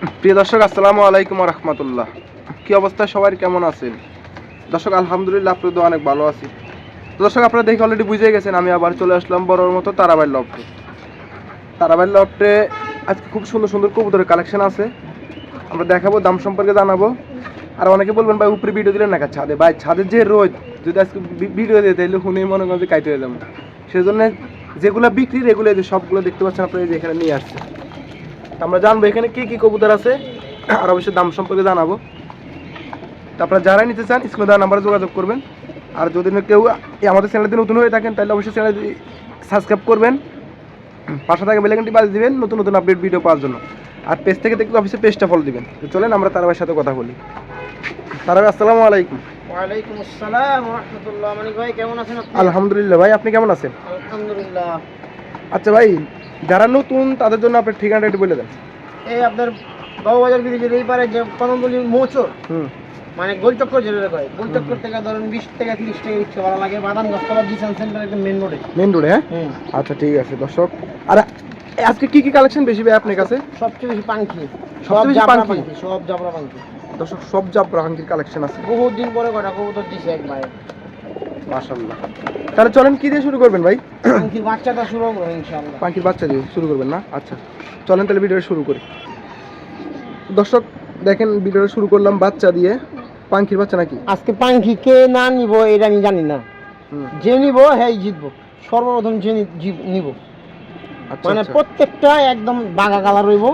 প্রিয় দর্শক, আসসালামু আলাইকুম রহমতুল্লাহ। কি অবস্থা? সবাই কেমন আছেন? দর্শক, আলহামদুলিল্লাহ আপনাদের অনেক ভালো আছি। দর্শক, আপনারা দেখে অলরেডি বুঝে গেছেন, আমি আবার চলে আসলাম বড়োর মতো তারাবাই লফটে তারাবাই লফটে আজকে খুব সুন্দর সুন্দর কবুতরের কালেকশন আছে। আমরা দেখাবো, দাম সম্পর্কে জানাব। আর অনেকে বলবেন, ভাই, উপরে ভিডিও দিলেন না ছাদে, ভাই, ছাদের যে রোদ, যদি আজকে ভিডিও দিয়ে তাহলে শুনে মনে করেন যে কাইতে হয়ে যাব। সেই জন্য যেগুলো বিক্রি এগুলো সবগুলো দেখতে পাচ্ছেন আপনারা এখানে নিয়ে আসছে। আমরা জানব এখানে কি কি কবুতর আছে আর অবশ্যই দাম সম্পর্কে জানাব। তো আপনারা যারাই নিতে চান স্ক্রিনে দেওয়া নাম্বারে যোগাযোগ করবেন। আর যদি কেউ আমাদের চ্যানেলটি নতুন হয়ে থাকেন তাহলে অবশ্যই চ্যানেলটি সাবস্ক্রাইব করবেন। পাশে থাকে বেলাইকনটি বাজিয়ে দিবেন নতুন নতুন আপডেট ভিডিও পাওয়ার জন্য। আর পেজ থেকে দেখলে অবশ্যই পেজটা ফলো দিবেন। তো চলেন আমরা তারাবের সাথে কথা বলি। তারাবে আসসালামু আলাইকুম। ওয়ালাইকুম আসসালাম রহমতুল্লাহ। মানিক ভাই কেমন আছেন আপনি? আলহামদুলিল্লাহ ভাই আপনি কেমন আছেন? আলহামদুলিল্লাহ। আচ্ছা ভাই যারা নতুন তাদের জন্য আপনার ঠিকানাটা একটু বলে দেন। এই আপনার বাবুবাজার ব্রিজের এই পারে যে কদমতলি মোচর হুম। মানে গোলচক্কর যেটা কয় গোলচক্কর থেকে ধরুন বিশ থেকে তিরিশ টাকা রিক্সা ভাড়া লাগে বাদাম গাছতলা ডিসান সেন্টার একদম মেন রোডে মেন রোডে হ্যাঁ? আচ্ছা ঠিক আছে দর্শক। আর আজকে কি কি কালেকশন বেশি ভাই আপনার কাছে? সবচেয়ে বেশি পাঙ্খি সব জাবরা? পাঙ্খি সব জাবরা পাঙ্খি দর্শক সব জাব রাহাঙ্কির কালেকশন আছে। বহুত দিন পরে কটা কবুতর দিছে এক ভাই মাশাআল্লাহ। তাহলে চলেন কি দিয়ে শুরু করবেন ভাই? পাঙ্খির বাচ্চাটা শুরু করব ইনশাআল্লাহ। পাখির বাচ্চা দিয়ে শুরু করবেন না? আচ্ছা চলেন তাহলে ভিডিওটা শুরু করি। দর্শক দেখেন ভিডিওটা শুরু করলাম বাচ্চা দিয়ে। পাখির বাচ্চা নাকি? আজকে পাঙ্খি কে না নিব এটা আমি জানি না। যে নিব হ্যাঁ জিতবো। সর্বপ্রথম যে নিব। আচ্ছা মানে আচ্ছা। প্রত্যেকটা একদম বাঘা কালার রইব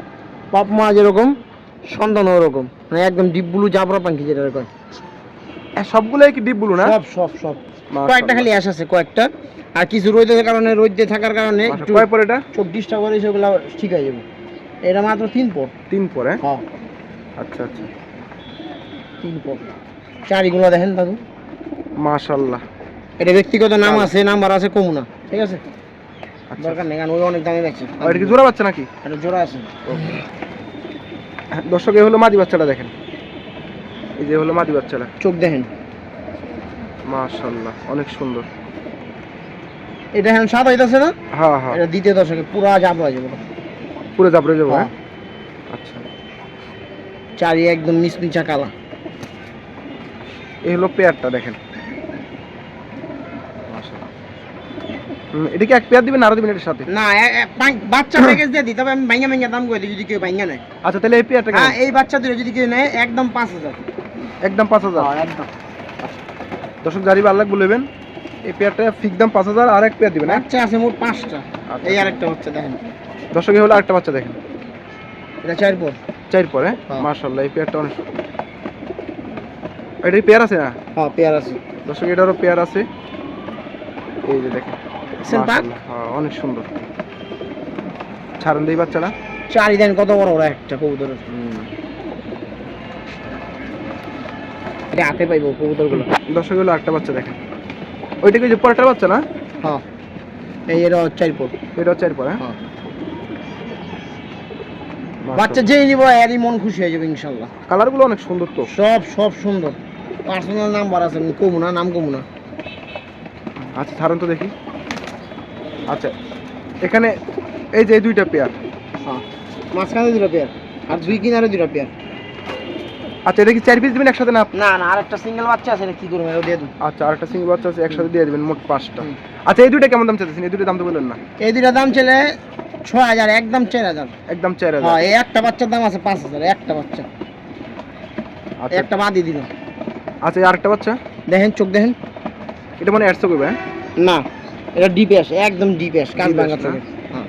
পপ মা যেরকম সন্তান ওরকম। মানে একদম ডিপ ব্লু জাবরা পাখি যেটা কয়। সবগুলোই কি ডিপ ব্লু না? সব সব সব। কয়েকটা খালি অ্যাশ আছে কয়েকটা। আর কিছু রোদের কারণে রোদে থাকার কারণে একটু কয় পর এটা? চব্বিশটা করে সেগুলো ঠিক হয়ে যাবে। এটা মাত্র তিন পর। তিন পরে হ্যাঁ? আচ্ছা আচ্ছা। তিন পর। চারিগুলো দেখেন দাদু। মাশাআল্লাহ। এটা ব্যক্তিগত নাম আছে নাম্বার আছে কমুনা। ঠিক আছে? আচ্ছা। দরকার নেই কারণ ওই অনেক দামে দেখছে আর এটা কি জোড়া বাচ্চা নাকি? এটা জোড়া আছে। দর্শক এই হলো মাদি বাচ্চাটা দেখেন। এই যে হলো মাদি বাচ্চাটা। চোখ দেখেন। মাশাআল্লাহ অনেক সুন্দর। এটা এখন সাত হইতেছে না? হ্যাঁ হ্যাঁ। এটা দ্বিতীয় দশকে পুরা জাব হয়ে যাবে পুরো জাবরে যাব হ্যাঁ। হ্যাঁ। আচ্ছা। চারি একদম মিসমিচা কালা। এই হলো পেয়ারটা দেখেন। এটা কি এক পেয়ার দিবেন আরও দিবেন এটার সাথে? না বাচ্চা প্যাকেজ দিয়ে দিই তবে আমি ভাঙ্গা ভাঙ্গা দাম করে দিই যদি কেউ ভাঙ্গা নেয়। আচ্ছা তাহলে এই পেয়ারটা হ্যাঁ এই বাচ্চা দুটো যদি কেউ নেয় একদম পাঁচ হাজার। একদম পাঁচ হাজার? একদম। দর্শক জারি আল্লাহ বলবেন এই পেয়ারটা ফিক দাম পাঁচ হাজার আর এক পেয়ার দিবেন হ্যাঁ? বাচ্চা আছে মোট পাঁচটা। আচ্ছা। এই আরেকটা বাচ্চা দেখেন। দর্শক হলো আরেকটা বাচ্চা দেখেন। এটা চার পর। চার পরে হ্যাঁ। মার্শাল্লাহ এই পেয়ারটা অনেক এটা পেয়ার আছে না? হ্যাঁ পেয়ার আছে। দর্শক এটারও পেয়ার আছে। এই যে দেখেন হ্যাঁ অনেক সুন্দর। ছাড়েন দেই বাচ্চাটা। চারি দেন কত বড় বড় একটা কবুতর এটা হাতে পাইবো কবুতরগুলো দর্শক হলো একটা বাচ্চা দেখেন। ওইটা কি যে পরেরটা বাচ্চা না? হ্যাঁ। এই এটা চার পর। এটা চার পরে হ্যাঁ? হ্যাঁ। বাচ্চা যেই নিব এরই মন খুশি হয়ে যাবে ইনশাল্লাহ কালারগুলো অনেক সুন্দর তো। সব সব সুন্দর। পার্সোনাল নাম্বার আছে কমু না নাম কমু না। আচ্ছা ছাড়েন তো দেখি। আচ্ছা এখানে এই যে দুইটা পেয়ার হ্যাঁ। মাঝখানে দুটো পেয়ার আর দুই কিনারে দুটো পেয়ার আচ্ছা এটা কি চার পিস দিবেন একসাথে না? না না আর একটা সিঙ্গেল বাচ্চা আছে কি করব? এটা দিয়ে দেবো আচ্ছা আরেকটা সিঙ্গেল বাচ্চা আছে একসাথে দিয়ে দিবেন মোট পাঁচটা। আচ্ছা এই দুইটা কেমন দাম চাইতেছেন? এই দুইটা দাম তো বললেন না। এই দুটা দাম চলে ছয় হাজার একদম চার হাজার। একদম চার হাজার। হ্যাঁ এই একটা বাচ্চার দাম আছে পাঁচ হাজার একটা বাচ্চা। আচ্ছা। একটা বাদই দিল আচ্ছা এই আরেকটা বাচ্চা? দেখেন চোখ দেখেন। এটা মানে একশো করবে হ্যাঁ? না এটা ডিপ অ্যাশ একদম ডিপ অ্যাশ কাজ ভাঙা? চোখের। হ্যাঁ।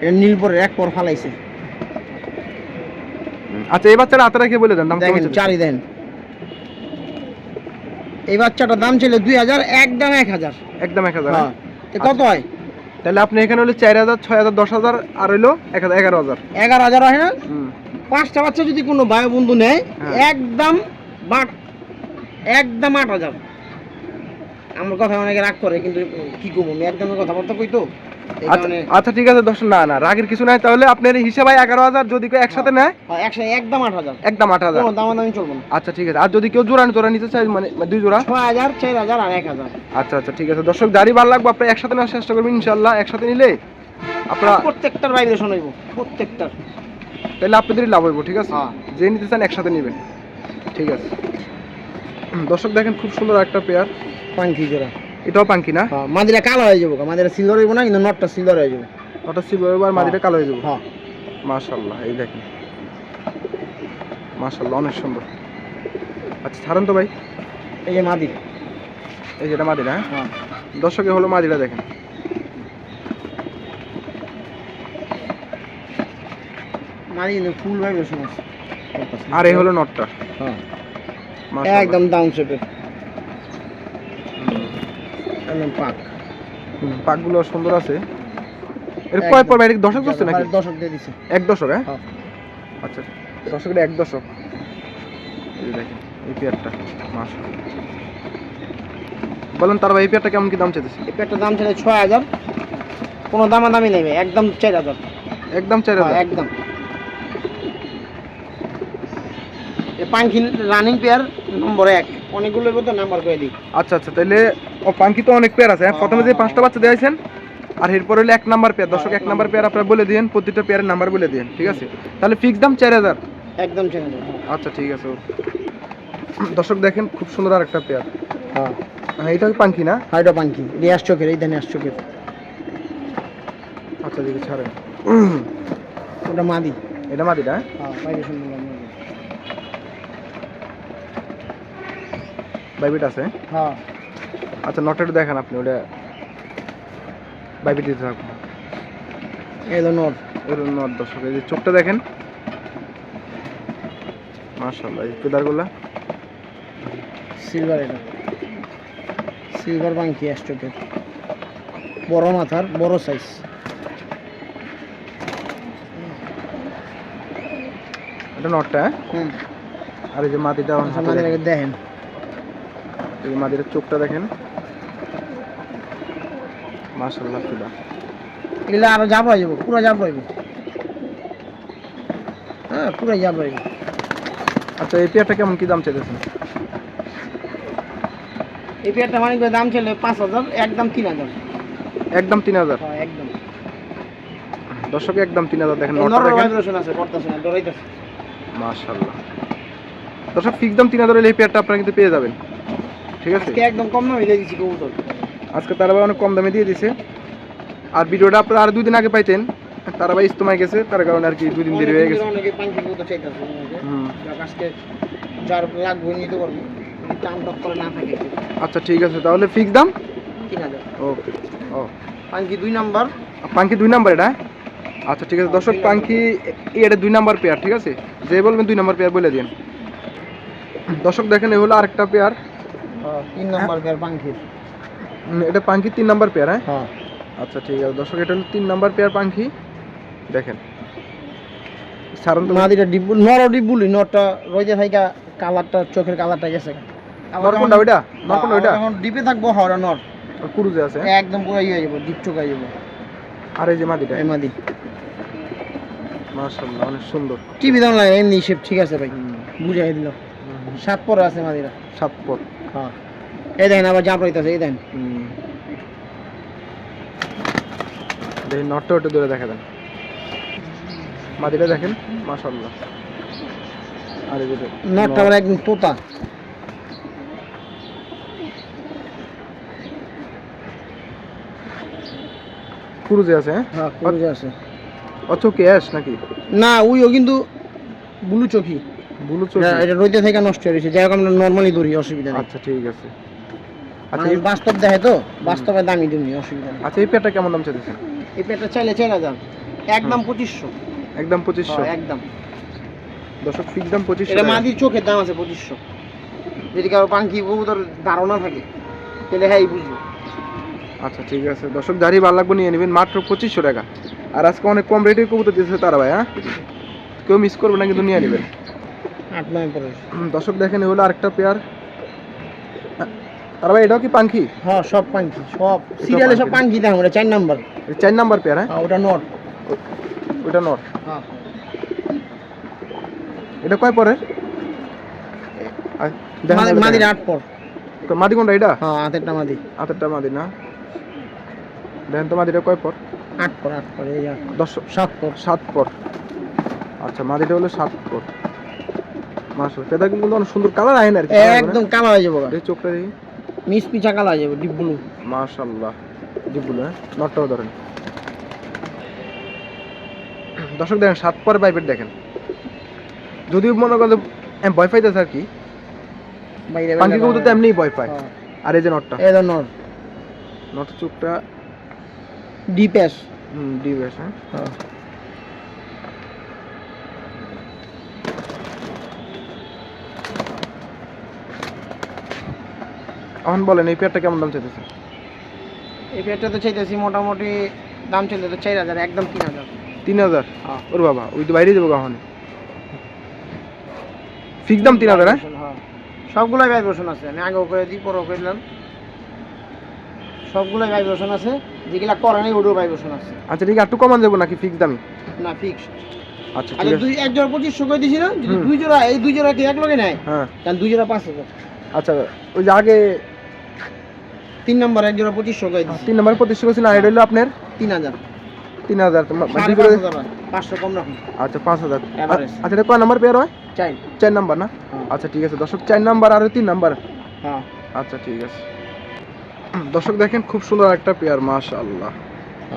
এটা নীলপরের এক পর ফালাইছে। আচ্ছা এই বাচ্চাটা হাতে রেখে বলে দেন? দাম দেখেন চারি দেন। এই বাচ্চাটার দাম ছিল দুই হাজার একদম এক হাজার। একদম এক হাজার হ্যাঁ। তো কত হয়? তাহলে আপনি এখানে হলে চার হাজার ছয় হাজার দশ হাজার আর হইল এক হাজার এগারো হাজার। এগারো হাজার হয় না? পাঁচটা বাচ্চা যদি কোনো ভাই বন্ধু নেয় হ্যাঁ। একদম বাট একদম আট হাজার। আমার কথা অনেকে রাগ করে কিন্তু কি করব? আমি একদমের কথাবার্তা কই তো? আচ্ছা আচ্ছা ঠিক আছে দশ না না রাগের কিছু নাই। তাহলে আপনার হিসাবে এগারো হাজার যদি কেউ একসাথে নেয়? হ্যাঁ, একদম আট হাজার। একদম আট হাজার। আচ্ছা ঠিক আছে। আর যদি কেউ জোড়া জোড়া নিতে চায় মানে দুই জোড়া? ছয় হাজার চার হাজার আর এক হাজার। আচ্ছা আচ্ছা ঠিক আছে। দর্শক দাড়ি ভালো লাগবে আপনি একসাথে নেওয়ার চেষ্টা করবেন ইনশাল্লাহ একসাথে নিলে আপনারা প্রত্যেকটার ভাইব্রেশন হইব প্রত্যেকটার। তাহলে আপনাদেরই লাভ হইব ঠিক আছে? হ্যাঁ। যে নিতে চান একসাথে নেবেন। ঠিক আছে। দর্শক দেখেন খুব সুন্দর একটা পেয়ার পাঙ্কি জোড়া। এটাও পাঙ্কি না? হ্যাঁ মাদিরা কালো হয়ে যাব মাদিরা সিলভার হইব না কিন্তু নটটা সিলভার হয়ে যাবে। নটটা সিলভার হইব আর মাদিটা কালো হয়ে যাব? হ্যাঁ। মাশাল্লাহ এই দেখেন। মাশাল্লাহ অনেক সুন্দর। আচ্ছা ছাড়েন তো ভাই। এই যে মাদি। এই যেটা মাদিরা হ্যাঁ? হ্যাঁ। দর্শকে হলো মাদিরা দেখেন। মাদি ফুল আর এই হলো নটটা। হ্যাঁ। একদম ডাউন শেপের একদম পাক। পাকগুলো সুন্দর আছে। এর কয় পর বাইরে দশক করছে নাকি? দশক দিয়ে দিছে। এক দশক হ্যাঁ? হ্যাঁ। আচ্ছা দশকের এক দশক। দেখেন এই পেয়ারটা মাশাআল্লাহ। বলেন তার ভাই এই পেয়ারটা কেমন কি দাম চাইতেছে? এই পেটটার দাম ছিল ছয় হাজার। কোনো দামাদামি নেবে একদম চার হাজার। একদম চার হ্যাঁ, হাজার একদম। এই পাঙ্খি রানিং পেয়ার নম্বর এক। অনেকগুলোর মতো নাম্বার করে দিই। আচ্ছা আচ্ছা তাহলে ও পাঙ্কি তো অনেক পেয়ার আছে হ্যাঁ? প্রথমে যে পাঁচটা বাচ্চা দিয়েছেন আর এরপর হলো এক নাম্বার পেয়ার দর্শক এক নাম্বার পেয়ার আপনারা বলে দিন প্রতিটা পেয়ারের নাম্বার বলে দিন ঠিক আছে? তাহলে ফিক্স দাম চার হাজার। একদম চার হাজার। আচ্ছা ঠিক আছে। দর্শক দেখেন খুব সুন্দর আর একটা পেয়ার হ্যাঁ হ্যাঁ এটা পাঙ্কি না? হাইডা পাঙ্খি রিয়াস চোখের এই ধানে চোখের। আচ্ছা দিকে ছাড়েন। ওটা মাদি। এটা মাদিটা হ্যাঁ? হ্যাঁ বাইরে সুন্দর মাদি বাইবিট আছে? হ্যাঁ। আচ্ছা নটা একটু দেখেন আপনি ওটা বাইবিট দিতে থাকুন। এই হলো নর ওর নট দর্শক এই যে চোখটা দেখেন। মাশাল্লাহ এই পেদারগুলা। সিলভার এটা। সিলভার আস চোখের বড় মাথার বড় সাইজ এটা নটটা হ্যাঁ? হুম। আর এই যে মাটিটা হাতে দেখেন। এই যে মাদিটার চোখটা দেখেন। মাশাল্লাহ পেদা এগুলো আরও যাব হয়ে যাব পুরো যাব হইব। হ্যাঁ পুরো যাব হইব। আচ্ছা এই পেয়ারটা কেমন কি দাম চাইতেছেন? এই পেয়ারটা মানে দাম ছিল পাঁচ হাজার একদম তিন হাজার। একদম তিন হাজার? হ্যাঁ একদম। দর্শক একদম তিন হাজার দেখেন মাশাল্লাহ দর্শক ফিক্স দাম তিন হাজার এই পেয়ারটা আপনারা কিন্তু পেয়ে যাবেন। ঠিক আছে? আজকে একদম কম দামে দিয়ে দিচ্ছি কবুতর। আজকে তারা ভাই অনেক কম দামে দিয়ে দিছে। আর ভিডিওটা আপনারা আর দুই দিন আগে পাইতেন। তারা ভাই ইস্তমায় গেছে তার কারণে আর কি দুই দিন দেরি হয়ে গেছে। অনেকে পাঙ্কি কবুতর চাইতেছে হুম। আজকে যার লাগবে নিতে পারব। করে না থাকে। আচ্ছা ঠিক আছে তাহলে ফিক্স দাম? তিন হাজার। ওকে ও। পাঙ্কি দুই নাম্বার। পাঙ্কি দুই নাম্বার এটা? আচ্ছা ঠিক আছে দর্শক পাঙ্কি এটা দুই নাম্বার পেয়ার ঠিক আছে? যে বলবেন দুই নাম্বার পেয়ার বলে দিন। দর্শক দেখেন এ হলো আরেকটা পেয়ার তিন নাম্বার পেয়ার পাঙ্কির এটা পাঙ্কি তিন নাম্বার পেয়ার হ্যাঁ? হ্যাঁ। আচ্ছা ঠিক আছে। দর্শক এটা হলো তিন নাম্বার পেয়ার পাঙ্কি দেখেন। সারন্ত মাদিটা ডিবু নর নরটা রইতে কালারটা চোখের কালারটা গেছে। নর কোনটা ওইটা? নর কোনটা ওইটা? এখন ডিপে থাকব হরা নর। কুরুজে আছে? হ্যাঁ? একদম পুরো ইয়ে যাব ডিপ হয়ে যাব। আর এই যে মাদিটা এই মাদি মাশাআল্লাহ অনেক সুন্দর। টিভি দাম লাগে এমনি শেপ ঠিক আছে ভাই। বুঝাই দিল। সাত পরে আছে মাদিরা সাত পর। হ্যাঁ এই দেখেন আবার জাপ রইতেছে এই দেখেন। দেখেন নটটা ওটা দূরে দেখা দেন মাদিটা দেখেন মাশাআল্লাহ। আর এই নটটা আবার একদম তোতা। কুরুজে আছে হ্যাঁ? হ্যাঁ কুরুজে আছে। অচো ক্যাশ নাকি? না উইও কিন্তু ব্লু চোখি। বুলু চোখ? এটা- রইতে থেকে নষ্ট হয়ে গেছে যাই হোক আমরা নর্মালি ধরি অসুবিধা নেই। আচ্ছা ঠিক আছে। আচ্ছা মানে এই বাস্তব দেখে তো? বাস্তবে দামি অসুবিধা নেই। আচ্ছা এই পেয়ারটা কেমন দাম এই পেটটা চাইলে হাজার। একদম পঁচিশশো। একদম পঁচিশশো? হ্যাঁ, একদম। দশক ফিক্স দাম পঁচিশশো এটা মাদির চোখের দাম আছে পঁচিশশো। যদি কারও পাঙ্কি কবুতর ধারণা থাকে তাহলে হ্যাঁ বুঝব। আচ্ছা ঠিক আছে। দর্শক যারই ভালো লাগবে নিয়ে নেবেন মাত্র পঁচিশশো টাকা। আর আজকে অনেক কম রেটে কবুতর দিতেছে তারা ভাই হ্যাঁ? কেউ মিস করবে না কিন্তু নিয়ে নেবেন। আট নয় পরে হুম, দর্শক দেখেন এ হলো আরেকটা পেয়ার তারা ভাই এটাও কি পাঙ্খি? হ্যাঁ সব পাঙ্কি সব। সিরিয়ালে সব পাঙ্কি দাম ওটা চার নাম্বার। চার নাম্বার পেয়ার হ্যাঁ? হ্যাঁ ওটা নট। ওইটা নট। হ্যাঁ। এটা কয় পরে আর দেখেন মাদি-। আট পর। মাদি কোনটা এটা? হ্যাঁ হাতেরটা মাদি। হাতেরটা মাদি না? দেখেন তো মাদিটা কয় পর? আট পর আট পর এই দশ সাত পর। সাত পর। আচ্ছা মাদিটা হলো সাত ফুট মাশাআল্লাহ। পেদা কিন্তু অনেক সুন্দর কালার আয় আর একদম কালো হয়ে যাব এই চোখটা দেখি। মিস পিছা কালো হয়ে যাবে ডিপ ব্লু মাশাআল্লাহ। ডিবুল হ্যাঁ? নটটাও ধরেন। দর্শক দেখেন সাত পরে পাইপেট দেখেন। যদিও মনে করেন ভয় পাইতেছে আর কি। বাইরে কবুতর তো এমনিই ভয় পায়। হ্যাঁ। আর এই যে নটটা। এই নর নটের চোখটা ডিপেস হুম ডিপ আছে হ্যাঁ। এখন বলেন এই পেয়ারটা কেমন দাম চাইতেছে? এই পেটটা তো চাইতেছি মোটামুটি দাম চলে তো চার হাজার একদম তিন হাজার। তিন হাজার? হ্যাঁ। ওর বাবা ওই তো বাইরে যাব কখন? ফিক্স দাম তিন হাজার হ্যাঁ? হ্যাঁ। সবগুলোই ভাইব্রেশন আছে আমি আগেও করে দিই পরেও করে দিলাম। সবগুলোই ভাইব্রেশন আছে যেগুলা করে নাই ওটাও ভাইব্রেশন আছে। আচ্ছা ঠিক একটু কমান যাব নাকি ফিক্স দামি? না ফিক্স আচ্ছা আচ্ছা আছে। দুই এক জোড়া পঁচিশশো করে দিছি না যদি দুই জোড়া এই দুই জোড়া কি এক লগে নেয়? হ্যাঁ। তাহলে দুই জোড়া পাঁচ হাজার। আচ্ছা ওই যে আগে তিন নম্বর এক জোড়া পঁচিশশো করে দিছি। তিন নম্বর প্রতিষ্ঠা করছিল আর এটা হলো আপনার? তিন হাজার। তিন হাজার পাঁচশো কম রাখুন। আচ্ছা পাঁচ হাজার। আচ্ছা এটা কয় নাম্বার পেয়ার হয়? চাই চার নাম্বার না? হ্যাঁ। আচ্ছা ঠিক আছে দর্শক চার নাম্বার আর তিন নাম্বার। হ্যাঁ। আচ্ছা ঠিক আছে। দর্শক দেখেন খুব সুন্দর একটা পেয়ার মাশাআল্লাহ।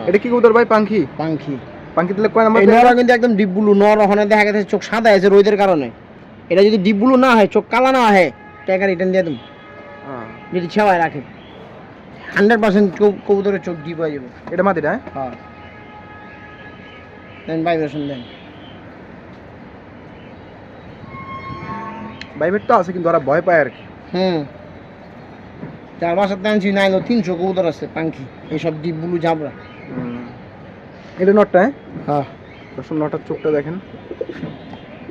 এটা কি কবুতর ভাই পাখি পাঙ্খি। পাখি দিলে কয় নাম্বার পেয়ার কিন্তু একদম ডিপ ব্লু নর ওখানে দেখা গেছে চোখ সাদা আছে রোদের কারণে। এটা যদি ডিপ ব্লু না হয় চোখ কালা না হয় টাকা রিটার্ন দিয়ে দেবো। হ্যাঁ। যদি ছেওয়ায় রাখে। হান্ড্রেড পার্সেন্ট কবুতরের চোখ ডিপ হয়ে যাবে। এটা মাটিটা হ্যাঁ? হ্যাঁ। দেন ভাইব্রেশন দেন। বাইবেট তো আছে কিন্তু ওরা ভয় পায় আর কি। হুম। চার বাসার টানছি নাই তিনশো কবুতর আছে পাঙ্খি। এইসব ডিপ ব্লু জাবরা। এটা নটটা হ্যাঁ? হ্যাঁ। দর্শক নটার চোখটা দেখেন।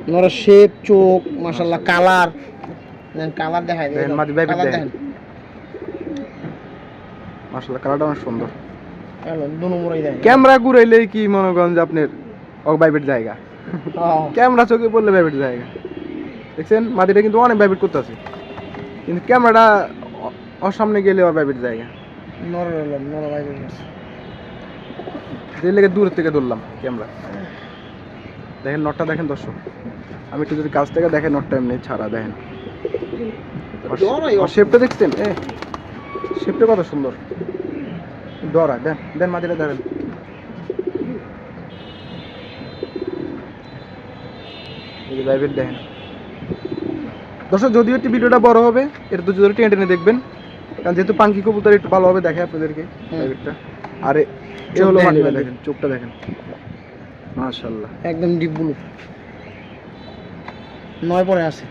নরের শেপ চোখ মাসাল্লাহ কালার দেন কালার দেখায় মাদি ভাই দেখেন। দেখেন কালারটা অনেক সুন্দর। ক্যামেরা ঘুরাইলে কি মনে করেন যে আপনার বাইবেট জায়গা? হ্যাঁ। ক্যামেরা চোখে পড়লে বাইবেট জায়গা। দেখছেন মাদিটা কিন্তু অনেক বাইবেট করতেছে। কিন্তু ক্যামেরাটা ওর সামনে গেলে ওর বাইবেট জায়গা। যে লেগে দূর থেকে ধরলাম ক্যামেরা। দেখেন নটটা দেখেন দর্শক। আমি একটু যদি কাছ থেকে দেখেন নটটা এমনি ছাড়া দেখেন। শেপটা দেখছেন? এ শেপটা কত সুন্দর? ডরা দেন দেন মাদিটা দেন এই যে বাইবেট দেখেন। দর্শক যদিও একটি ভিডিওটা বড় হবে এটা তো যদি টেনে টেনে দেখবেন কারণ যেহেতু পাঙ্কি কবুতর একটু ভালোভাবে দেখে আপনাদেরকে। বাইবেটটা আর এ- হলো মাদিটা দেখেন চোখটা দেখেন। মাশাল্লাহ একদম ডিপ ব্লু। নয় পরে আছে।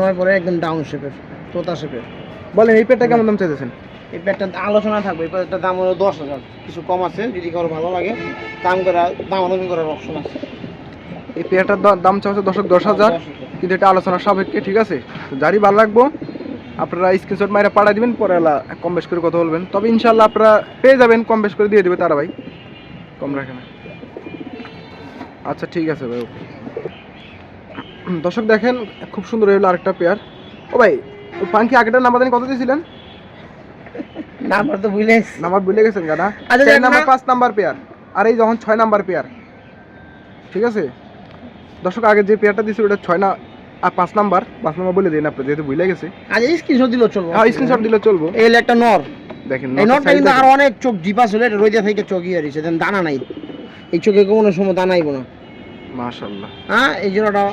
নয় পরে একদম ডাউন শেপের তোতা শেপের বলেন এই পেটটা কেমন দাম চাইতেছেন? এই প্যাডটা আলোচনা থাকবে এই প্যাডটার দাম হলো দশ হাজার। কিছু কম আছে যদি কারও ভালো লাগে দাম করে দাম আলোচনা করার অপশন আছে। এই পেয়ারটার দাম চাচ্ছে দশক দশ হাজার। কিন্তু এটা আলোচনা সাপেক্ষে ঠিক আছে? তো যারই ভালো লাগবো আপনারা স্ক্রিনশট মাইরা পাঠিয়ে দিবেন পরে কম বেশ করে কথা বলবেন। তবে ইনশাল্লাহ আপনারা পেয়ে যাবেন কম বেশ করে দিয়ে দেবে তারা ভাই। কম রাখে না। আচ্ছা ঠিক আছে ভাই okay. দর্শক দেখেন খুব সুন্দর হলো আরেকটা পেয়ার ও ভাই পাঙ্কি আগেটার নাম্বার কত দিয়েছিলেন নাম্বার তো বুঝলে নাম্বার ভুলে গেছেন গানা আচ্ছা, চার নাম্বার পাঁচ নাম্বার পেয়ার আর এই যখন ছয় নাম্বার পেয়ার ঠিক আছে? দর্শক আগে যে পেয়ারটা দিয়েছে ওটা ছয় না আর পাঁচ নাম্বার পাঁচ নাম্বার বলে দিন আপনি যেহেতু ভুলে গেছে। আজ স্ক্রিনশট দিলেও চলবে। হ্যাঁ স্ক্রিনশট দিলে চলবো। এই হলো একটা নর। দেখেন এই নটটা কিন্তু আর অনেক চোখ ডিপা ছিল এটা রোজা থেকে চোখ ইয়ে রয়েছে দেন দানা নাই। এই চোখে কোনো সময় দানাইব না। মাশাআল্লাহ। হ্যাঁ এই জোড়াটা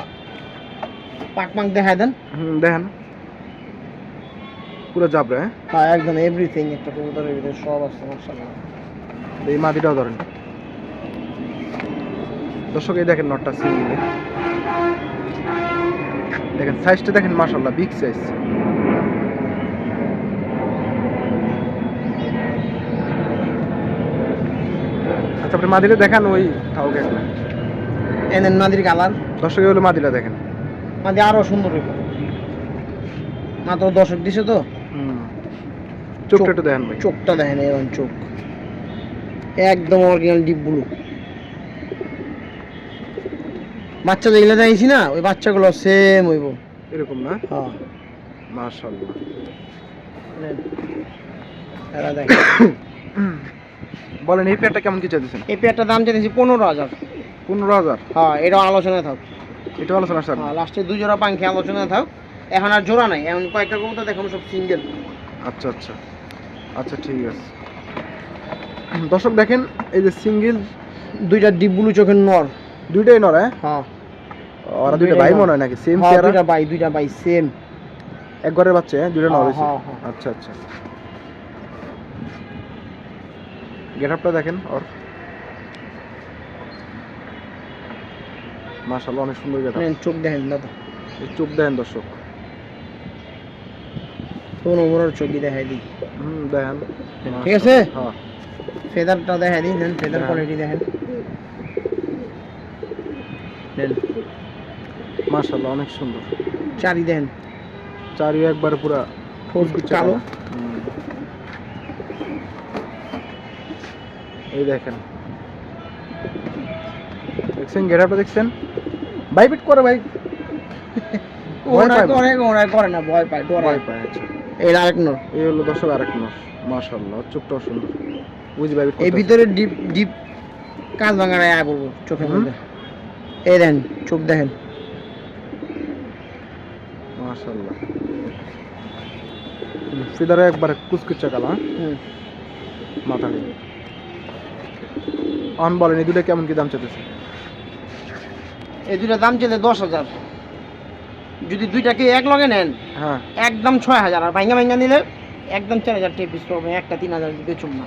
পাক পাক দেখায় দেন। হুম দেখেন। পুরো জাবরা হ্যাঁ? হ্যাঁ একদম এভরিথিং একটা কবুতরের ভিতরে সব আছে মাশাআল্লাহ। এই মাদিটাও ধরেন। দর্শক এই দেখেন নটটা সিঙ্গেলে দেখেন সাইজটা দেখেন মাশাআল্লাহ বিগ সাইজ আচ্ছা আপনি মাদিটা দেখান ওই একটা। এনে নাদির কালার। দর্শক হলো মাদিটা দেখেন। নাদি আরও সুন্দর হইব। মাত্র দশক দিছে তো? হুম। চোখটা একটু দেখেন ভাই। চোখটা দেখেন এরকম চোখ। একদম অরিজিনাল ডিপ ব্লু বাচ্চা যেগুলো দেখেছি না ওই বাচ্চাগুলো সেম হইব। এরকম না? হ্যাঁ। মাশাআল্লাহ। নেন। এরা দেখেন। বলেন এই পেয়ারটা কেমন কি চাইতেছেন? এই পেয়ারটার দাম চাইতেছি পনেরো হাজার। পনেরো হাজার? হ্যাঁ এটা আলোচনায় থাক। এটা আলোচনা স্যার হ্যাঁ লাস্টে দুই জোড়া পাঙ্খি আলোচনায় থাক। এখন আর জোড়া নাই এখন কয়েকটা কবুতর দেখাবো সব সিঙ্গেল আচ্ছা আচ্ছা। আচ্ছা ঠিক আছে। দর্শক দেখেন এই যে সিঙ্গেল দুইটা ডিপ ব্লু চোখের নর। দুইটাই নয় হ্যাঁ? ওরা দুইটা ভাই মনে হয় নাকি? সেম হ্যাঁ, চেহারা দুইটা বাই দুইটা বাই সেম এক ঘরের বাচ্চা হ্যাঁ? দুইটা নর হ্যাঁ, হয়েছে। হ্যাঁ, হ্যাঁ। আচ্ছা আচ্ছা। গেট আপটা দেখেন ওর। মাশাআল্লাহ অনেক সুন্দর গেট চোখ দেখেন দাদা। চোখ দেখেন দর্শক। কোন ওমরের চোখ দেখাই দিই। হুম দেখেন। ঠিক আছে? হ্যাঁ। ফেদারটা দেখাই দিই নেন ফেদার হ্যাঁ। কোয়ালিটি দেখেন। নেন। মাশাআল্লাহ অনেক সুন্দর। চারি দেখেন। চারিও একবার পুরা ঠোঁট কালো। এই দেখেন। দেখছেন গেটআপটা দেখছেন। বাইবিট করে ভাই। ভয় ওরা করে ওরা করে না ভয় পায় ডরায় ভয় পায় আচ্ছা। এর আরেক নর। এই হলো দর্শক আরেক মাস মাশাআল্লাহ চোখটাও সুন্দর। বুঝি বাইবিট এই ভিতরে ডিপ ডিপ কাজ ভাঙায় আয় পড়ব চোখের মধ্যে। এই দেখেন চোখ দেখেন। মাশাআল্লাহ। ফিদারে একবার কুচকুচা কালা হুম। মাথা অন বলেন এই দুটো কেমন কি দাম চাইতেছে? এই দুইটা দাম চলে দশ হাজার। যদি দুইটাকে এক লগে নেন হ্যাঁ। একদম ছয় হাজার। আর ভাঙ্গা ভাঙ্গা নিলে একদম চার হাজার টাকা পিস পড়বে একটা তিন হাজার দিতে চুম না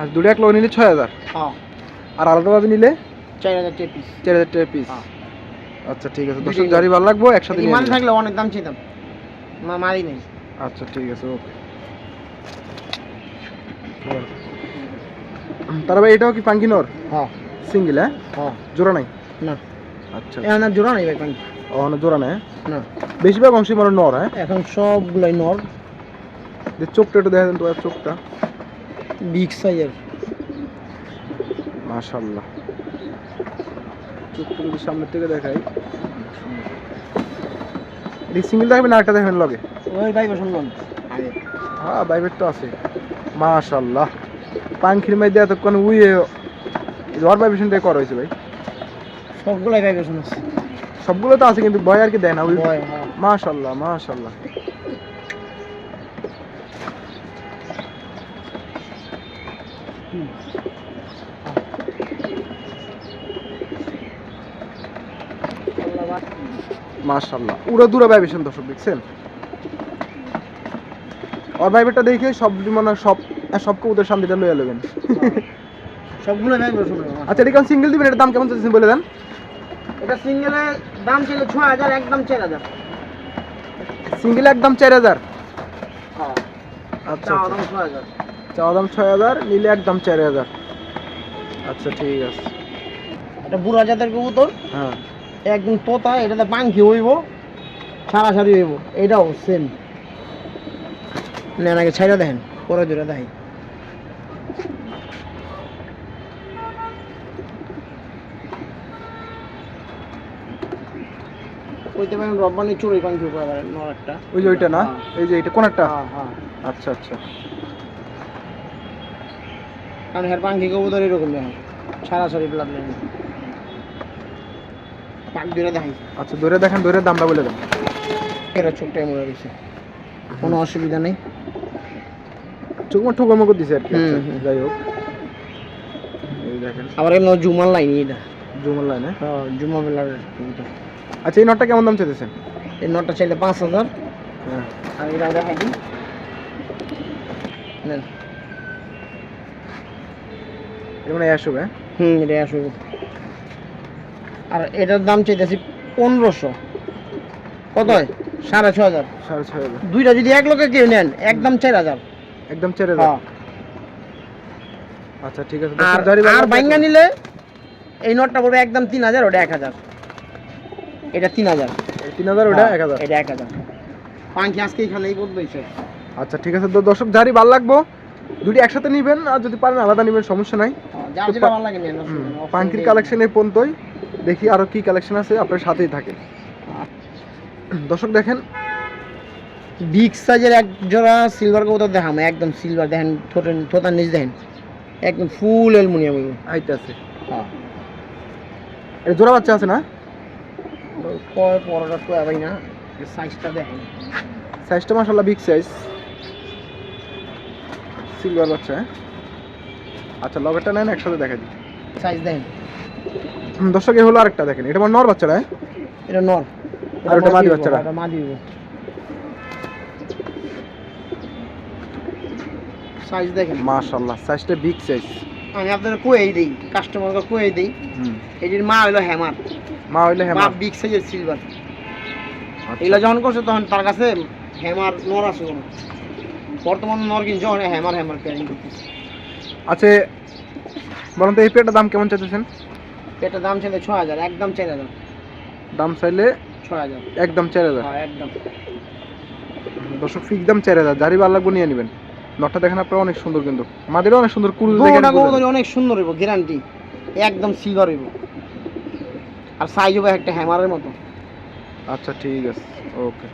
আর দুটো এক লোক নিলে ছয় হাজার? হ্যাঁ। আর আলাদাভাবে নিলে? চার হাজার টাকা পিস চার হাজার টাকা পিস হ্যাঁ। আচ্ছা ঠিক আছে। দর্শক জারি ভালো লাগবো একসাথে মাল থাকলে অনেক দাম চাইতাম। মা মারি নেই। আচ্ছা ঠিক আছে ওকে। তার ভাই এটাও কি পাঙ্কিনোর হ্যাঁ। সিঙ্গেল হ্যাঁ? হ্যাঁ। জোড়া নাই? না। আচ্ছা। জোড়া নেই ভাই পাঙ্কি ও না জোড়া নাই? না। বেশিরভাগ মানে নর হ্যাঁ? এখন সবগুলাই নর। যে চোখটা একটু দেখা দেন তো চোখটা। বিগ সাইজের। মাশাল্লাহ চোখটা যদি সামনের থেকে দেখাই। সিঙ্গেল দেখবেন লগে? ওই ভাই হ্যাঁ বাইবেট তো আছে। মাশাল্লাহ পাঙ্খির মধ্যে এতক্ষণ উইয়ে জ্বর ভাইবেশনটাই করা হয়েছে ভাই। সবগুলাই ভাই শুন আছে সবগুলো তো আছে কিন্তু ভয় আর কি দেয় না হ্যাঁ। মাশাল্লাহ মাশাল্লাহ। মাশাল্লাহ উড়া দূরা ভাইবেশন দর্শক দেখছেন? ওর ভাইবেটটা দেখে সব মানে সব সব কবুতর শান্তিটা লইয়া নেবেন সবগুলো আচ্ছা এটা কেমন সিঙ্গেল দিবেন? এটার দাম কেমন চাচ্ছেন বলে দেন? এটা সিঙ্গেলের দাম ছিল ছয় হাজার একদম চার হাজার। সিঙ্গেল একদম চার হাজার? হ্যাঁ। আচ্ছা আচ্ছা। ছয় হাজার। চাওয়া দাম ছয় হাজার নিলে একদম চার হাজার। আচ্ছা ঠিক আছে। এটা বুড়া জাতের কবুতর। হ্যাঁ। একদম তোতা এটাতে পাঙ্খি হইব সারাসারি হইব। এটাও সেম নেন আগে ছাইরা দেখেন পরে জোরে দেখেন। ওইতে পারেন রব্বানি চুরি পারেন ওই যে ওইটা না? এই যে এটা কোন একটা হ্যাঁ হ্যাঁ। আচ্ছা আচ্ছা। কারণ হের পাঙ্খি কবুতর এরকম দেখেন। সারাসারি ব্লাড লাইন পাক দেখাই। আচ্ছা ধরে দেখেন ধরে দামটা বলে দেন। এরা চোখটাই মরে গেছে। কোনো অসুবিধা নেই। চোখ মুখ ঠোকর দিছে আর কি। আচ্ছা। যাই হোক। এই দেখেন। আবার এমন জুমার লাইন এটা। জুমার লাইনে হ্যাঁ জুমা কবুতর আচ্ছা এই নটটা কেমন দাম চাইতেছেন? এই নটটা চাইলে পাঁচ হাজার। হ্যাঁ। আর এটা দেখাই দিই। নেন। এটা মানে আসবে হ্যাঁ? হুম এটা আসবে আর এটার দাম চাইতেছি পনেরোশো। কত হয়? সাড়ে ছ হাজার। সাড়ে ছয় হাজার। দুইটা যদি এক লোকে কেউ নেন একদম চার হাজার। একদম চার হাজার? হ্যাঁ। আচ্ছা ঠিক আছে। আর বাইঙ্গা নিলে এই নটটা পড়বে একদম তিন হাজার ওটা এক হাজার। এটা তিন হাজার। তিন হাজার ওটা এক হাজার। এটা এক হাজার। পাঙ্কি আজকে এখানেই বদলাইছে আচ্ছা ঠিক আছে। তো দর্শক জারি ভালো লাগবো দুটি একসাথে নিবেন আর যদি পারেন আলাদা নিবেন সমস্যা নাই। হ্যাঁ, পাঙ্কির কালেকশন এই পর্যন্তই। দেখি আরও কি কালেকশন আছে আপনার সাথেই থাকে। দর্শক দেখেন। বিগ সাইজের এক জোড়া সিলভার কবুতর দেখাম একদম সিলভার দেখেন ঠোঁটার নিচ দেখেন। একদম ফুল অ্যালুমিনিয়াম আইতে আছে হ্যাঁ। এটা জোড়া বাচ্চা আছে না? কয় পরোটা তো না সাইজটা দেখেন সাইজটা মাসাল্লাহ বিগ সাইজ সিলভার বাচ্চা হ্যাঁ? আচ্ছা লগেরটা নেন একসাথে দেখা দিই। সাইজ দেখেন দর্শক হলো আরেকটা দেখেন। এটা আমার নর বাচ্চাটা হ্যাঁ? এটা নর। আর ওটা মাদি বাচ্চাটা? এটা মাদি সাইজ দেখেন। মাশাল্লাহ সাইজটা বিগ সাইজ আমি আপনাদের কয়েই দিই কাস্টমারকে কয়ে দিই। এটির মা হইল হ্যামার মা হইলে হ্যাঁ মা বিগ সাইজের সিলভার এগুলো যখন করছে তখন তার কাছে হ্যামার নর আছে কোনো। বর্তমান নর কিনছে অনেক হ্যামার হ্যামার প্যারিং করতেছে। আচ্ছা বলুন তো এই পেটার দাম কেমন চাইতেছেন? এটা দাম চাইলে ছ হাজার একদম চার হাজার। দাম চাইলে ছ হাজার। একদম চার হাজার। হ্যাঁ একদম। দর্শক ফিক দাম চার হাজার। যারই ভালো লাগবে নিয়ে নেবেন। নটটা দেখেন আপনার অনেক সুন্দর কিন্তু। মাদেরও অনেক সুন্দর কুরুজ দেখেন অনেক সুন্দর হইব গ্যারান্টি একদম সিলভার হইব। আর সাইজ হবে একটা হ্যামারের মতো। আচ্ছা ঠিক আছে। ওকে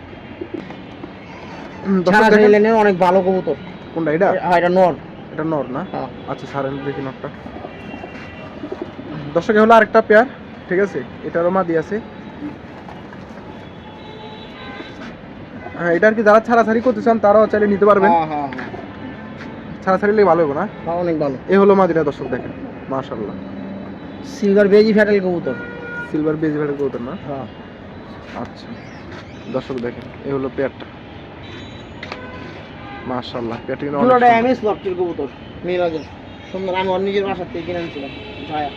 লেনের অনেক ভালো কবুতর। কোনটা এটা? হ্যাঁ এটা নর। এটা নর না? হ্যাঁ। আচ্ছা সারেন দেখি দর্শক হলো আরেকটা পেয়ার ঠিক আছে? এটারও মাদি আছে। হ্যাঁ এটা আর কি যারা ছাড়াছাড়ি করতে চান তারাও চাইলে নিতে পারবেন। হ্যাঁ হ্যাঁ হ্যাঁ। ছাড়াছাড়ি নিলে ভালো হবে না? হ্যাঁ, অনেক ভালো। এ হলো মাদিরা দর্শক দেখেন মাশাল্লাহ সিলভার বেজি ফ্যাটেল কবুতর। সিলভার বেজ ভেড়ে কৌতর না? হ্যাঁ। আচ্ছা দর্শক দেখেন এই হলো পেয়ারটা। মাশাল্লাহ পেয়ারটা কিন্তু অনেক এমএস লফটের কবুতর মিরাজের সুন্দর আমি ওর নিজের বাসার থেকে কিনে আনছিলাম ভাইয়া।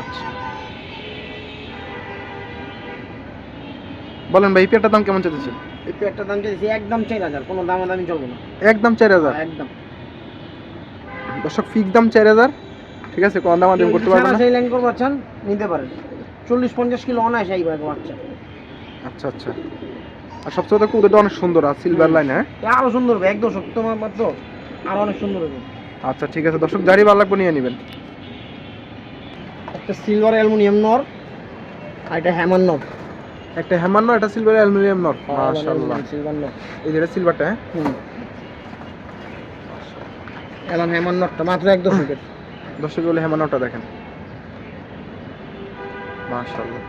আচ্ছা। বলেন ভাই পেয়ারটার দাম কেমন চাইতেছে একটু একটা দাম চাইছি একদম চার হাজার কোনো দামাদামি চলবে না। একদম চার হাজার? হ্যাঁ, একদম। দর্শক ফিক দাম চার হাজার। ঠিক আছে কোন দাম করতে পারবেন না। সেই লাইন করব চান নিতে পারেন। চল্লিশ পঞ্চাশ কিলো অনায়াসে এই বাচ্চা আচ্ছা আচ্ছা। আর সবচেয়ে তো কুদরটা অনেক সুন্দর আর সিলভার লাইন হ্যাঁ? এ আরও সুন্দর হবে একদম সত্য মাত্র আরও অনেক সুন্দর হবে। আচ্ছা ঠিক আছে দর্শক যারই ভালো লাগবে নিয়ে নেবেন। একটা সিলভার অ্যালুমিনিয়াম নর আর এটা হ্যামার নর। একটা হ্যামার নয় একটা সিলভার অ্যালুমিনিয়াম নট। মাশাআল্লাহ। সিলভার নর এই যেটা সিলভারটা হ্যাঁ? হুম। এলাম হ্যামার নটটা মাত্র এক দশকের। দর্শক বলে হ্যামার নটটা দেখেন। মাশাআল্লাহ।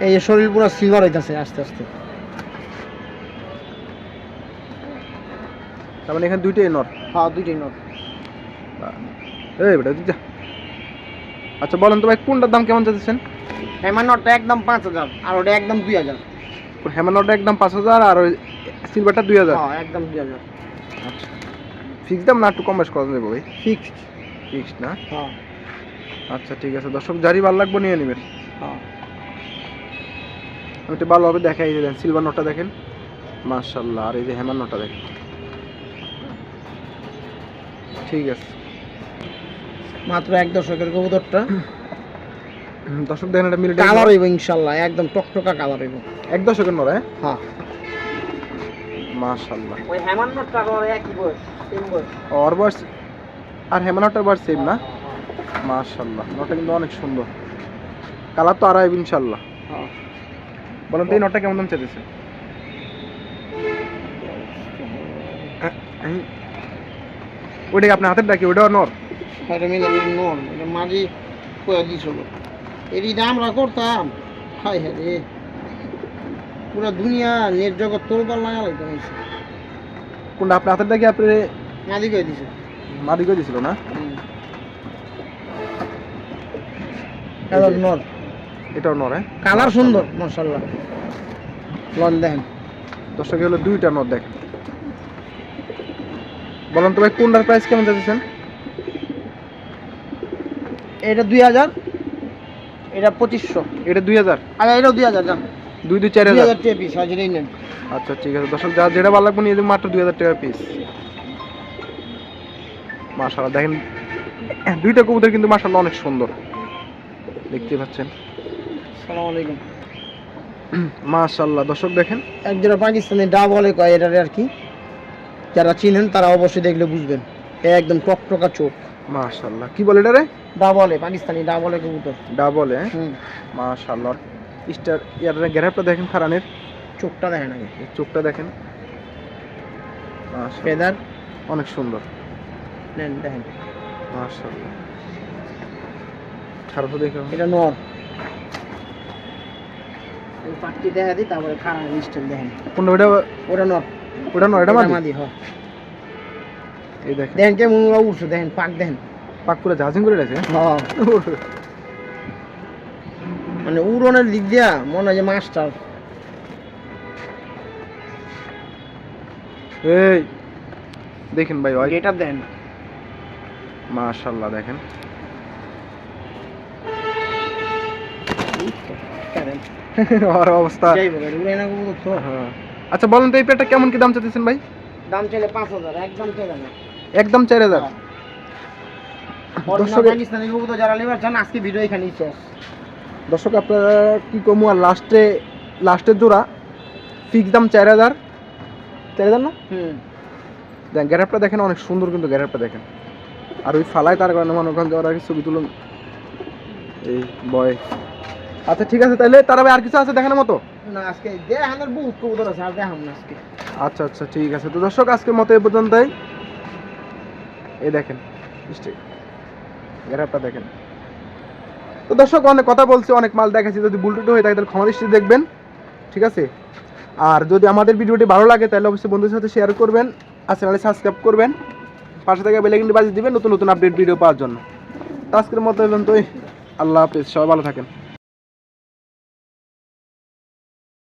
এই যে শরীর পুরো সিলভার হইতাছে আস্তে আস্তে। তার মানে এখানে দুইটাই নট? হ্যাঁ দুইটাই নট। এই বেটা দিদা আচ্ছা বলেন তো ভাই কোনটার দাম কেমন চাইছেন হ্যামার একদম পাঁচ হাজার আর ওটা একদম দুই হাজার। হ্যামার একদম পাঁচ হাজার আর ওই সিলভারটা দুই হাজার। হ্যাঁ একদম দুই হাজার। আচ্ছা। ফিক্স দাম না একটু কম বেশ করা যাবে ভাই? ফিক্সড ফিক্সড না? হ্যাঁ। আচ্ছা ঠিক আছে। দর্শক যারই ভালো লাগবে নিয়ে নেবেন। হ্যাঁ। আমি একটু ভালোভাবে দেখাই দেন সিলভার নোটটা দেখেন। মার্শাল্লাহ আর এই যে হেমার নোটটা দেখেন। ঠিক আছে। মাত্র এক দশকের কবুতরটা। দর্শক দেখেন এটা মিলিটারি কালার হইব ইনশাল্লাহ একদম টকটকা কালার হইব। এক দশকের নড় হ্যাঁ? হ্যাঁ। মার্শাল্লাহ ওই একই বয়স সেম বয়স। ওর বয়স আর হেমার নোটটার বয়স সেম না? মার্শাল্লাহ নোটটা কিন্তু অনেক সুন্দর। কালার তো আড়াই ইনশাল্লাহ হ্যাঁ। বলেন তো এই নোটটা কেমন দাম চাইতেছে? ওইটা কি আপনার হাতের ডাকি ওইটা নর? এটা মিলে নন এটা মাঝি কয়ে এরই আমরা করতাম হাই হ্যাঁ রে। পুরো দুনিয়া নেট জগৎ তোলবার লাগা লাগতো কোনটা আপনার হাতের ডাকি আপনি মাঝি কয়ে দিছে? মাদি করে দিছিল না? এটা নর। এটাও নর হ্যাঁ? কালার সুন্দর মাশাল্লাহ লন দেখেন। দর্শক হলো দুইটা নট দেখেন। বলেন তো ভাই কোনটার প্রাইস কেমন চাইছেন এটা দুই হাজার। এটা পঁচিশশো। এটা দুই হাজার? আচ্ছা এটাও দুই হাজার যান দুই দুই চার হাজার? টাকা পিস হাজিরাই নেন। আচ্ছা ঠিক আছে। দর্শক যা যেটা ভালো লাগবে নিয়ে দেবেন মাত্র দুই হাজার টাকা পিস মাশাল্লাহ দেখেন দুইটা কবুতর কিন্তু মাশাল্লাহ অনেক সুন্দর। দেখতে পাচ্ছেন? সালাম আলাইকুম। মাশাল্লাহ দর্শক দেখেন। এক জোড়া পাকিস্তানি ডা বলে কয় এটারে আর কি? যারা চিনেন তারা অবশ্যই দেখলে বুঝবেন। একদম টকটকা চোখ। মাশাল্লাহ কি বলে এটা রে? ডা বলে পাকিস্তানি ডা বলে কবুতর। ডাবল? হ্যাঁ মাশাল্লাহ স্টার ইয়ার গ্যারাপটা দেখেন খারানের চোখটা দেখেন আগে। চোখটা দেখেন। মাশাআল্লাহ, ফেদার? অনেক সুন্দর। নেন দেখেন। মাশাআল্লাহ। খারাপ দেখো এটা নর। এই পাটটি দেখা দিই তারপরে খারাপ স্টাইল দেখেন। কোনটা ওটা ওটা নর। ওটা নয় এটা মাদি? মাদি হ। এই দেখেন। দেখেন কেমন উঠছে দেখেন পাক দেখেন। পাক করে করে গেছে হ্যাঁ। মানে উড়নের দিক দিয়া মনে হয় যে মাস্টার এই দেখেন ভাই ভাই আপ দেন মাশাআল্লাহ দেখেন। আর অবস্থা। হ্যাঁ। আচ্ছা বলেন তো এই পেটটা কেমন কি দাম চাইতেছেন ভাই? দাম চাইলে পাঁচ হাজার একদম চাইলে না। একদম চার হাজার। দর্শক আজকে আপনারা কি কমু আর লাস্টে লাস্টের জোড়া ফিক্স দাম চার হাজার। চার হাজার না? দেখেন গ্যারাপটা দেখেন অনেক সুন্দর কিন্তু গ্যারাপটা দেখেন। আর ওই ফালায় তার কারণে মনে করেন যে ওরা ছবি তুলুন। এই বয় আচ্ছা ঠিক আছে তাহলে তারা আর কিছু আছে দেখানোর মতো? না আজকে দেখানোর বহুত কবুতর আছে আর দেখাম না আজকে। আচ্ছা আচ্ছা ঠিক আছে। তো দর্শক আজকের মতো এই পর্যন্তই। এই দেখেন গ্যারাপটা দেখেন। তো দর্শক, অনেক কথা বলছি, অনেক মাল দেখাচ্ছি যদি বুলটুটু হয়ে থাকে, তাহলে ক্ষমা দৃষ্টি দেখবেন, ঠিক আছে? আর যদি আমাদের ভিডিওটি ভালো লাগে, তাহলে অবশ্যই বন্ধুদের সাথে শেয়ার করবেন, আর চ্যানেলে সাবস্ক্রাইব করবেন। পাশে থেকে বেলাইকিনটি বাজিয়ে দিবেন, নতুন নতুন আপডেট ভিডিও পাওয়ার জন্য। তো আজকের মতো পর্যন্তই। আল্লাহ হাফিজ, সবাই ভালো থাকেন।